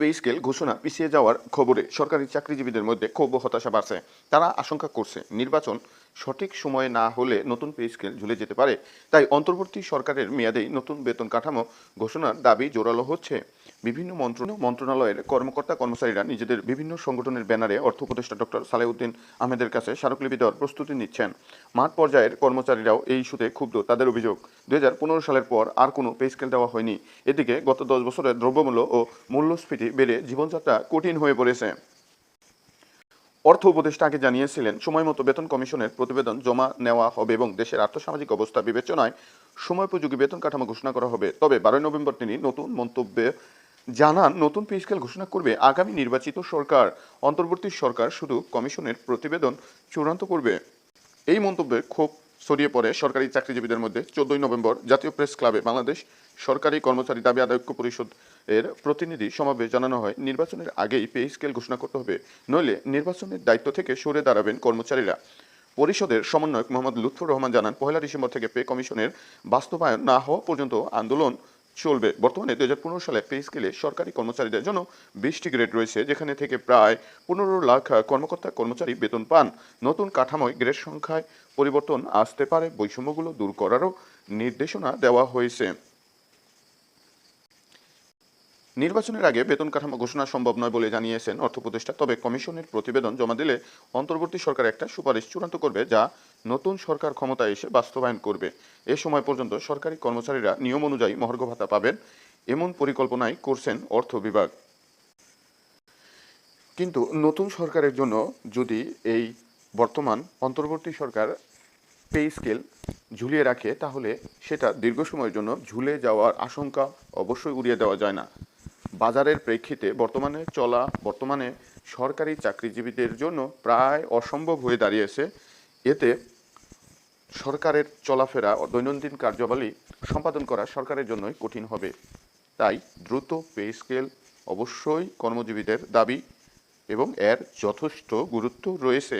Pay scale ঘোষণা পিছিয়ে যাওয়ার খবরে সরকারি চাকরিজীবীদের মধ্যে ক্ষোভ হতাশা বাড়ছে। তারা আশঙ্কা করছে নির্বাচন সঠিক সময়ে না হলে নতুন পে স্কেল ঝুলে যেতে পারে। তাই অন্তর্বর্তী সরকারের মেয়াদেই নতুন বেতন কাঠামো ঘোষণার দাবি জোরালো হচ্ছে। বিভিন্ন মন্ত্রণ মন্ত্রণালয়ের কর্মকর্তা কর্মচারীরা নিজেদের বিভিন্ন সংগঠনের ব্যানারে অর্থ উপদেষ্টা ডক্টর সালেউদ্দিন আহমেদের কাছে স্মারকলিপি দেওয়ার প্রস্তুতি নিচ্ছেন। মাঠ পর্যায়ের কর্মচারীরাও এই ইস্যুতে ক্ষুব্ধ, তাদের অভিযোগ। দুই হাজার পনেরো সালের পর আর কোনো পে স্কেল দেওয়া হয়নি। এদিকে গত দশ বছরের দ্রব্যমূল্য ও মূল্যস্ফীতি বেড়ে জীবনযাত্রা কঠিন হয়ে পড়েছে। অর্থ উপদেষ্টা আগে জানিয়েছিলেন, সময় মতো বেতন কমিশনের প্রতিবেদন জমা নেওয়া হবে এবং দেশের আর্থসামাজিক অবস্থা বিবেচনায় সময়োপযোগী বেতন কাঠামো ঘোষণা করা হবে। তবে বারোই নভেম্বর তিনি নতুন মন্তব্যে জানান, নতুন পে স্কেল ঘোষণা করবে আগামী নির্বাচিত সরকার। অন্তর্বর্তী সরকার শুধু কমিশনের প্রতিবেদন চূড়ান্ত করবে। এই মন্তব্যে ক্ষোভ ছড়িয়ে পড়ে সরকারি চাকরিজীবীদের মধ্যে। চোদ্দই নভেম্বর জাতীয় প্রেস ক্লাবে বাংলাদেশ সরকারি কর্মচারী দাবি আদায় ঐক্য পরিষদ এর প্রতিনিধি সমাবেশ জানানো হয়। নির্বাচনের আগেই পে স্কেল ঘোষণা করতে হবে, নইলে নির্বাচনের দায়িত্ব থেকে সরে দাঁড়াবেন কর্মচারীরা। পরিষদের সমন্বয়ক মোহাম্মদ লুৎফুর রহমান জানান পহেলা ডিসেম্বর থেকে পে কমিশনের বাস্তবায়ন না হওয়া পর্যন্ত আন্দোলন চলবে। বর্তমানে দু হাজার পনেরো সালে পে স্কেলে সরকারি কর্মচারীদের জন্য বিশটি গ্রেড রয়েছে, যেখানে থেকে প্রায় পনেরো লাখ কর্মকর্তা কর্মচারী বেতন পান। নতুন কাঠামোয় গ্রেড সংখ্যায় পরিবর্তন আসতে পারে, বৈষম্যগুলো দূর করারও নির্দেশনা দেওয়া হয়েছে। নির্বাচনের আগে বেতন কাঠামো ঘোষণা সম্ভব নয় বলে জানিয়েছেন অর্থ উপদেষ্টা তবে কমিশনের প্রতিবেদন জমা দিলে অন্তর্বর্তী সরকার একটা সুপারিশ চূড়ান্ত করবে যা নতুন সরকার ক্ষমতায় এসে বাস্তবায়ন করবে। এ সময় পর্যন্ত সরকারি কর্মচারীরা নিয়ম অনুযায়ী মহার্ঘ ভাতা পাবেন, এমন পরিকল্পনাই করছেন অর্থ বিভাগ। কিন্তু নতুন সরকারের জন্য যদি এই বর্তমান অন্তর্বর্তী সরকার পে স্কেল ঝুলিয়ে রাখে, তাহলে সেটা দীর্ঘ সময়ের জন্য ঝুলে যাওয়ার আশঙ্কা অবশ্যই উড়িয়ে দেওয়া যায় না। বাজারের প্রেক্ষিতে বর্তমানে চলা, বর্তমানে সরকারি চাকরিজীবীদের জন্য প্রায় অসম্ভব হয়ে দাঁড়িয়েছে। এতে সরকারের চলাফেরা ও দৈনন্দিন কার্যাবলী সম্পাদন করা সরকারের জন্যই কঠিন হবে। তাই দ্রুত পে স্কেল অবশ্যই কর্মজীবীদের দাবি এবং এর যথেষ্ট গুরুত্ব রয়েছে।